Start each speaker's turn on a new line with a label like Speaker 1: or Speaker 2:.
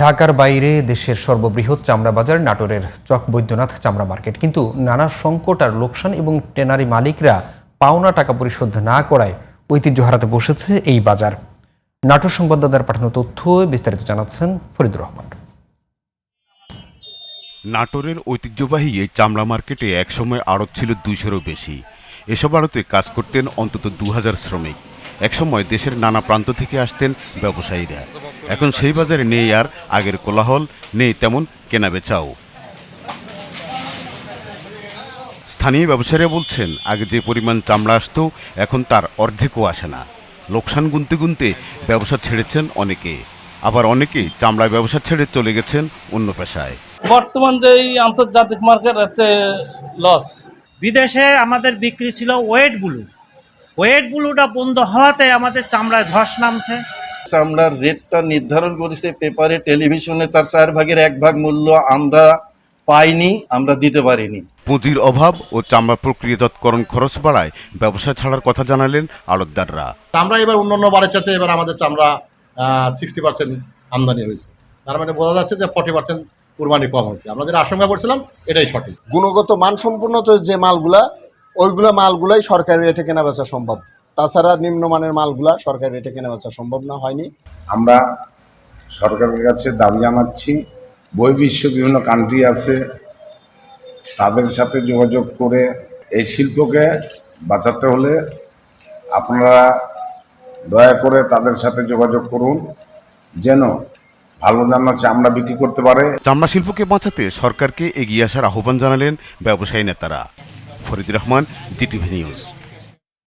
Speaker 1: ঢাকার বাইরে দেশের সর্ববৃহৎ চামড়া বাজার নাটোরের চক বৈদ্যনাথ চামড়া মার্কেট। কিন্তু নানা সংকট আর লোকসান এবং টেনারি মালিকরা পাওনা টাকা পরিশোধ না করায় ঐতিহ্য হারাতে বসেছে এই বাজার। নাটোর সংবাদদাতার পাঠানো তথ্য বিস্তারিত জানাচ্ছেন ফরিদুর রহমান।
Speaker 2: নাটোরের ঐতিহ্যবাহী এই চামড়া মার্কেটে একসময় আড়ত ছিল দুইশোরও বেশি। এসব আড়তে কাজ করতেন অন্তত দু হাজার শ্রমিক। একসময় দেশের নানা প্রান্ত থেকে আসতেন ব্যবসায়ীরা। এখন সেই বাজারে নেই আর আগের কোলাহল নেই তেমন কেনাবেচাও। স্থানীয় ব্যবসায়ীরা বলছেন আগে যে পরিমাণ চামড়া আসতো এখন তার অর্ধেকও আসে না। লোকসান গুনতে গুনতে ব্যবসা ছেড়েছেন অনেকে। আবার অনেকেই চামড়া ব্যবসা ছেড়ে চলে গেছেন অন্য পেশায়।
Speaker 3: বর্তমান যে এই আন্তর্জাতিক মার্কেট এতে লস
Speaker 4: বিদেশে আমাদের বিক্রি ছিল ওয়েট ব্লু ওয়েট ব্লুটা বন্ধ হওয়াতে আমাদের চামড়ায় ধস নামছে।
Speaker 5: চামড়ার রেটটা নির্ধারণ করেছে পেপারে টেলিভিশনে তার চার ভাগের এক ভাগ মূল্য আমরা পাইনি আমরা দিতে পারিনি।
Speaker 2: পুঁজির অভাব ও চামড়া প্রক্রিয়াজাতকরণ খরচ বাড়ায় ব্যবসা ছাড়ার কথা জানালেন আড়তদাররা
Speaker 6: চামড়া এবার অন্যান্য বারের চাইতে এবার আমাদের চামড়া সিক্সটি পার্সেন্ট আমদানি হয়েছে। তার মানে বোঝা যাচ্ছে যে ফর্টি পার্সেন্ট কুরবানি কম হয়েছে। আমরা যেটা আশঙ্কা করছিলাম এটাই সঠিক।
Speaker 7: গুণগত মানসম্পন্ন তো যে মালগুলা ওইগুলা মালগুলাই সরকারি রেটে কেনা বেচা সম্ভব। তাছাড়া নিম্নমানের মালগুলা সরকারি রেটে কেনা বেচা সম্ভব না হয়নি।
Speaker 8: আমরা সরকারের কাছে দাবি জানাচ্ছি বই বিশ্ব বিভিন্ন কান্ট্রি আছে তাদের সাথে যোগাযোগ করে এই শিল্পকে বাঁচাতে হলে আপনারা দয়া করে তাদের সাথে যোগাযোগ করুন যেন ভালো দাম চামড়া বিক্রি করতে পারে।
Speaker 2: চামড়া শিল্পকে বাঁচাতে সরকারকে এগিয়ে আসার আহ্বান জানালেন ব্যবসায়ী নেতারা। Farid Rahman GTV news